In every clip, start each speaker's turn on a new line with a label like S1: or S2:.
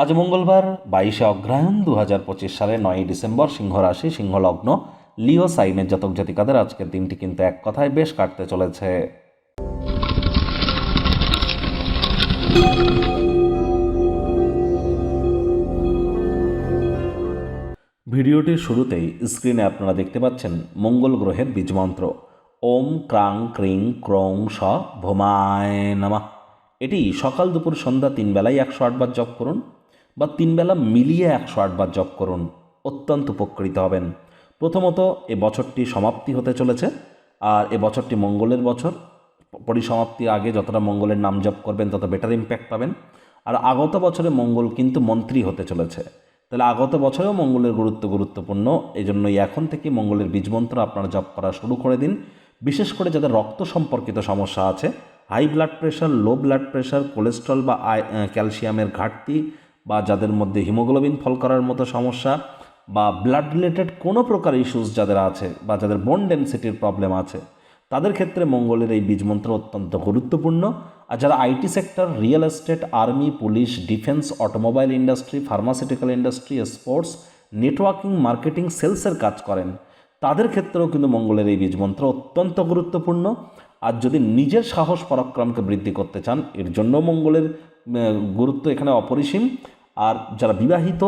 S1: আজ মঙ্গলবার বাইশে অগ্রহায়ণ দু হাজার পঁচিশ সালে নয়ই ডিসেম্বর সিংহ রাশি সিংহলগ্ন, লিও সাইনের জাতক জাতিকাদের আজকের দিনটি কিন্তু এক কথায় বেশ কাটতে চলেছে। ভিডিওটির শুরুতেই স্ক্রিনে আপনারা দেখতে পাচ্ছেন মঙ্গল গ্রহের বীজমন্ত্র। ওম ক্রাং ক্রিং ক্রং স ভোমায় নামা। এটি সকাল দুপুর সন্ধ্যা তিন বেলায় একশো আটবার জপ করুন। বা তিন বেলা মিলিয়ে একশো আটবার জপ করুন। অত্যন্ত উপকৃত হবেন। প্রথমত, এ বছরটি সমাপ্তি হতে চলেছে। আর এ বছরটি মঙ্গলের বছর। পরিসমাপ্তির আগে যতটা মঙ্গলের নাম জপ করবেন, তত বেটার ইম্প্যাক্ট পাবেন। আর আগত বছরে মঙ্গল কিন্তু মন্ত্রী হতে চলেছে। তাহলে আগত বছরেও মঙ্গলের গুরুত্ব গুরুত্বপূর্ণ। এই জন্যই এখন থেকে মঙ্গলের বীজমন্ত্র আপনারা জপ করা শুরু করে দিন। বিশেষ করে যাদের রক্ত সম্পর্কিত সমস্যা আছে high blood pressure low blood pressure cholesterol বা ক্যালসিয়ামের ঘাটতি বা যাদের মধ্যে হিমোগ্লোবিন ফল করার মতো সমস্যা বা ব্লাড রিলেটেড কোনো প্রকার ইস্যুস যাদের আছে বা যাদের বোন ডেন্সিটির প্রবলেম আছে, তাদের ক্ষেত্রে মঙ্গলের এই বীজমন্ত্র অত্যন্ত গুরুত্বপূর্ণ। আর যারা IT sector real estate army police defence automobile industry pharmaceutical industry sports networking marketing সেলসের কাজ করেন, তাদের ক্ষেত্রেও কিন্তু মঙ্গলের এই বীজমন্ত্র অত্যন্ত গুরুত্বপূর্ণ। আর যদি নিজের সাহস, পরাক্রমকে বৃদ্ধি করতে চান, এর জন্য মঙ্গলের গুরুত্ব এখানে অপরিসীম। আর যারা বিবাহিত,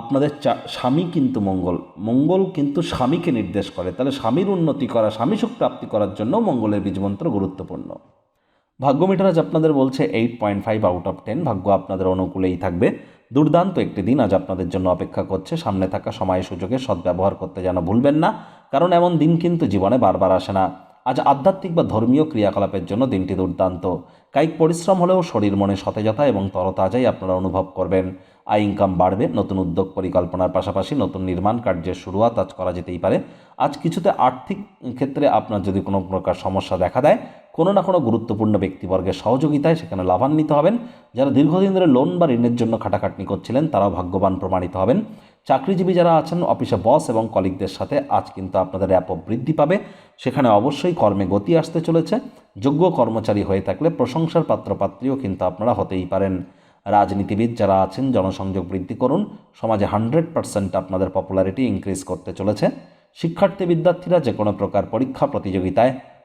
S1: আপনাদের স্বামী কিন্তু মঙ্গল। মঙ্গল কিন্তু স্বামীকে নির্দেশ করে। তাহলে স্বামীর উন্নতি করা, স্বামী সুখ প্রাপ্তি করার জন্য মঙ্গলের বীজমন্ত্র গুরুত্বপূর্ণ। ভাগ্য মিটার আজ আপনাদের বলছে eight point five out of ten ভাগ্য আপনাদের অনুকূলেই থাকবে। দুর্দান্ত একটি দিন আজ আপনাদের জন্য অপেক্ষা করছে। সামনে থাকা সময় সুযোগে সদ্ব্যবহার করতে যেন ভুলবেন না, কারণ এমন দিন কিন্তু জীবনে বারবার আসে না। আজ আধ্যাত্মিক বা ধর্মীয় ক্রিয়াকলাপের জন্য দিনটি দুর্দান্ত। কায়িক পরিশ্রম হলেও শরীর মনে সতেজতা এবং তরতাজাই আপনারা অনুভব করবেন। আয় ইনকাম বাড়বে, নতুন উদ্যোগ পরিকল্পনার পাশাপাশি নতুন নির্মাণ কার্যের শুরুয়াত আজ করা যেতেই পারে। আজ কিছুতে আর্থিক ক্ষেত্রে আপনার যদি কোনো প্রকার সমস্যা দেখা দেয় কোনো না কোনো গুরুত্বপূর্ণ ব্যক্তিবর্গের সহযোগিতায় সেখানে লাভান্বিত হবেন। যারা দীর্ঘদিন ধরে লোন বা ঋণের জন্য খাটাখাটনি করছিলেন, তারাও ভাগ্যবান প্রমাণিত হবেন। চাকরিজীবী যারা আছেন অফিসে বস এবং কলিগদের সাথে আজ কিন্তু আপনাদের র্যাপ বৃদ্ধি পাবে। সেখানে অবশ্যই কর্মে গতি আসতে চলেছে। যোগ্য কর্মচারী হয়ে থাকলে প্রশংসার পাত্রপাত্রীও কিন্তু আপনারা হতেই পারেন। রাজনীতিবিদ যারা আছেন, জনসংযোগ বৃদ্ধি করুন। সমাজে হান্ড্রেড পার্সেন্ট আপনাদের পপুলারিটি ইনক্রিজ করতে চলেছে। শিক্ষার্থী বিদ্যার্থীরা যে কোনো প্রকার পরীক্ষা, প্রতিযোগিতায়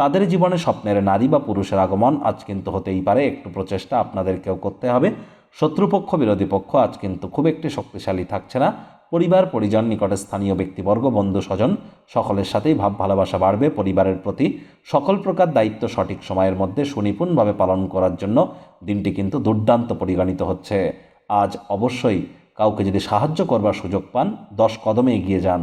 S1: তাদের জীবনে স্বপ্নের নারী বা পুরুষের আগমন আজ কিন্তু হতেই পারে। একটু প্রচেষ্টা আপনাদেরকেও করতে হবে। শত্রুপক্ষ, বিরোধী পক্ষ আজ কিন্তু খুব একটি শক্তিশালী থাকছে না। পরিবার, পরিজন, নিকটে স্থানীয় ব্যক্তিবর্গ, বন্ধু, স্বজন সকলের সাথেই ভাব, ভালোবাসা বাড়বে। পরিবারের প্রতি সকল প্রকার দায়িত্ব সঠিক সময়ের মধ্যে সুনিপুণভাবে পালন করার জন্য দিনটি কিন্তু দুর্দান্ত পরিগণিত হচ্ছে। আজ অবশ্যই কাউকে যদি সাহায্য করবার সুযোগ পান, দশ কদমে এগিয়ে যান।